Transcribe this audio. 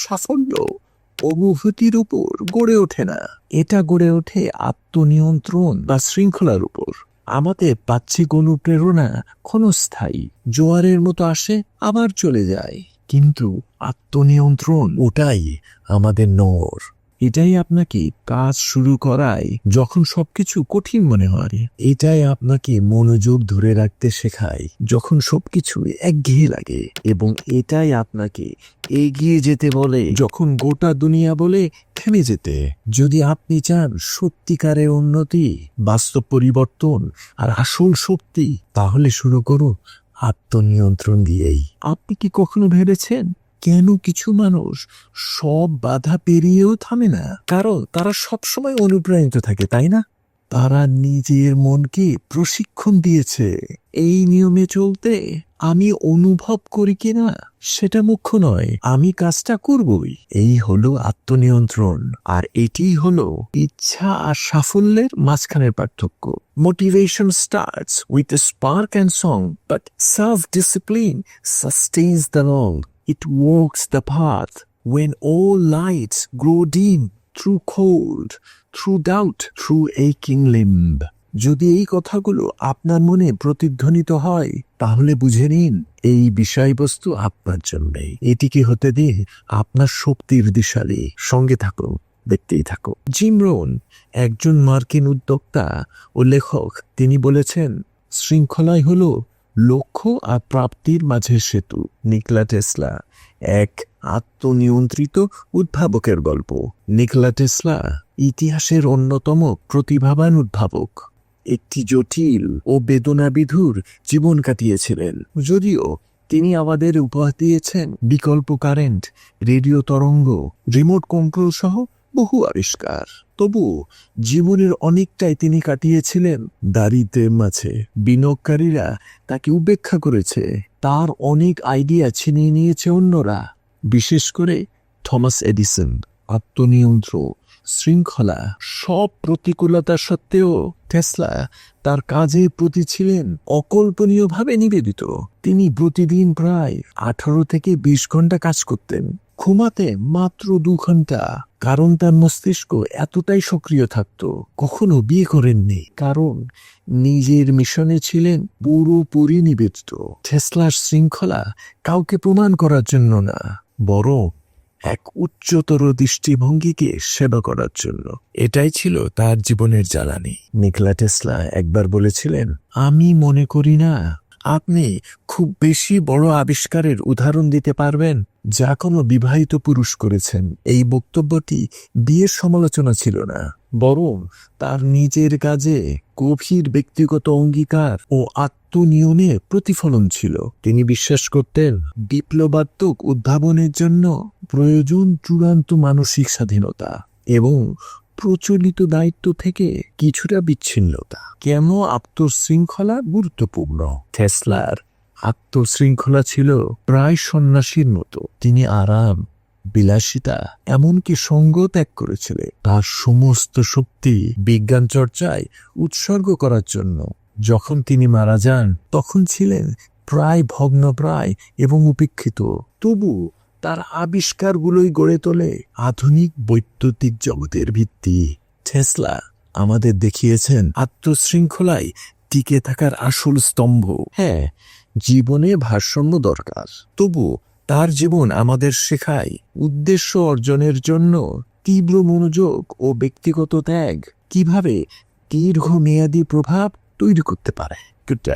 সাফল্য অনুভূতির উপর গড়ে ওঠে না। এটা গড়ে ওঠে আত্মনিয়ন্ত্রণ বা শৃঙ্খলার উপর। আমাদের বাহ্যিক অনুপ্রেরণা ক্ষণস্থায়ী। জোয়ারের মতো আসে, আবার চলে যায়। কিন্তু আত্মনিয়ন্ত্রণ ওটাই আমাদের নর এটাই আপনাকে কাজ শুরু করায় যখন সবকিছু কঠিন মনে হয়। এটাই আপনাকে মনোযোগ ধরে রাখতে শেখায় যখন সবকিছু একঘেয়ে লাগে। এবং এটাই আপনাকে এগিয়ে যেতে বলে যখন গোটা দুনিয়া বলে থেমে যেতে। যদি আপনি চান সত্যিকারের উন্নতি, বাস্তব পরিবর্তন আর আসল শক্তি, তাহলে শুরু করুন আত্মনিয়ন্ত্রণ দিয়েই। আপনি কি কখনো ভেবেছেন? কেন কিছু মানুষ সব বাধা পেরিয়েও থামে না? কারণ তারা সবসময় অনুপ্রাণিত থাকে, তাই না? তারা নিজের মনকে প্রশিক্ষণ দিয়েছে। এই নিয়মে চলতে আমি অনুভব করি কিনা সেটা মুখ্য নয়, আমি কাজটা করবই। এই হলো আত্মনিয়ন্ত্রণ, আর এটিই হলো ইচ্ছা আর সাফল্যের মাঝখানের পার্থক্য। Motivation starts with a spark and song but self discipline sustains the long It walks the path when all lights grow dim through cold, through doubt, through aching limb. যদি এই কথাগুলো আপনার মনে প্রতিধ্বনিত হয় তাহলে বুঝে নিন এই বিষয়বস্তু আপনার জন্যে এটিকে হতে দিন আপনার শক্তির দিশালি সঙ্গে থাকুন দেখতেই থাকো জিম রোন একজন মার্কিন উদ্যোক্তা ও লেখক তিনি বলেছেন শৃঙ্খলাই হলো লক্ষ্য আর প্রাপ্তির মাঝের সেতু, নিকলা টেসলা। এক আত্মনিয়ন্ত্রিত উদ্ভাবকের গল্প। নিকলা টেসলা ইতিহাসের অন্যতম প্রতিভাবান উদ্ভাবক। একটি জটিল ও বেদনাবিধুর জীবন কাটিয়েছিলেন। যদিও তিনি আমাদের উপহার দিয়েছেন বিকল্প কারেন্ট, রেডিও তরঙ্গ, রিমোট কন্ট্রোল সহ বহু আবিষ্কার। তবু জীবনের অনেকটাই তিনি কাটিয়েছিলেন দারিদ্রের মাঝে। বিনিয়োগকারীরা তাকে উপেক্ষা করেছে। তার অনেক আইডিয়া ছিনিয়ে নিয়েছে অন্যরা। বিশেষ করে থমাস এডিসন আত্মনিয়ন্ত্রণ শৃঙ্খলা, সব প্রতিকূলতা সত্ত্বেও টেসলা তার কাজের প্রতি ছিলেন অকল্পনীয়ভাবে নিবেদিত। তিনি প্রতিদিন প্রায় আঠারো থেকে বিশ ঘণ্টা কাজ করতেন। ঘুমাতে মাত্র দু ঘণ্টা কারণ তার মস্তিষ্ক এতটাই সক্রিয় থাকত, কখনো বিয়ে করেননি। কারণ নিজের মিশনে ছিলেন পুরোপুরি নিবেদিত। টেসলার শৃঙ্খলা কাউকে প্রমাণ করার জন্য না, বরং এক উচ্চতর দৃষ্টিভঙ্গিকে সেবা করার জন্য। এটাই ছিল তার জীবনের জ্বালানি। নিকলা টেসলা একবার বলেছিলেন, আমি মনে করি না আপনি খুব বেশি বড় আবিষ্কারের উদাহরণ দিতে পারবেন যা কোনো বিবাহিত পুরুষ করেছেন। এই বক্তব্যটি বিয়ের সমালোচনা ছিল না, বরং তার নিজের কাজে গভীর ব্যক্তিগত অঙ্গীকার ও আত্মনিয়মে প্রতিফলন ছিল। তিনি বিশ্বাস করতেন বিপ্লবাত্মক উদ্ভাবনের জন্য প্রয়োজন চূড়ান্ত মানসিক স্বাধীনতা এবং প্রচলিত দায়িত্ব থেকে কিছুটা বিচ্ছিন্নতা। কেন আত্মশৃঙ্খলা গুরুত্বপূর্ণ? টেসলার আত্মশৃঙ্খলা ছিল প্রায় সন্ন্যাসীর মতো। তিনি আরাম, বিলাসিতা, এমনকি সঙ্গ ত্যাগ করেছিলেন। তার সমস্ত শক্তি বিজ্ঞান চর্চায় উৎসর্গ করার জন্য। যখন তিনি মারা যান, তখন ছিলেন প্রায় ভগ্নপ্রায় এবং উপেক্ষিত। তবু তার আবিষ্কারগুলোই গড়ে তোলে আধুনিক বৈদ্যুতিক জগতের ভিত্তি। টেসলা আমাদের দেখিয়েছেন আত্মশৃঙ্খলায় টিকে থাকার আসল স্তম্ভ। হ্যাঁ জীবনে ভারসাম্য দরকার। তবু তার জীবন আমাদের শেখায় উদ্দেশ্য অর্জনের জন্য তীব্র মনোযোগ ও ব্যক্তিগত ত্যাগ কীভাবে দীর্ঘমেয়াদী প্রভাব তৈরি করতে পারে। গুড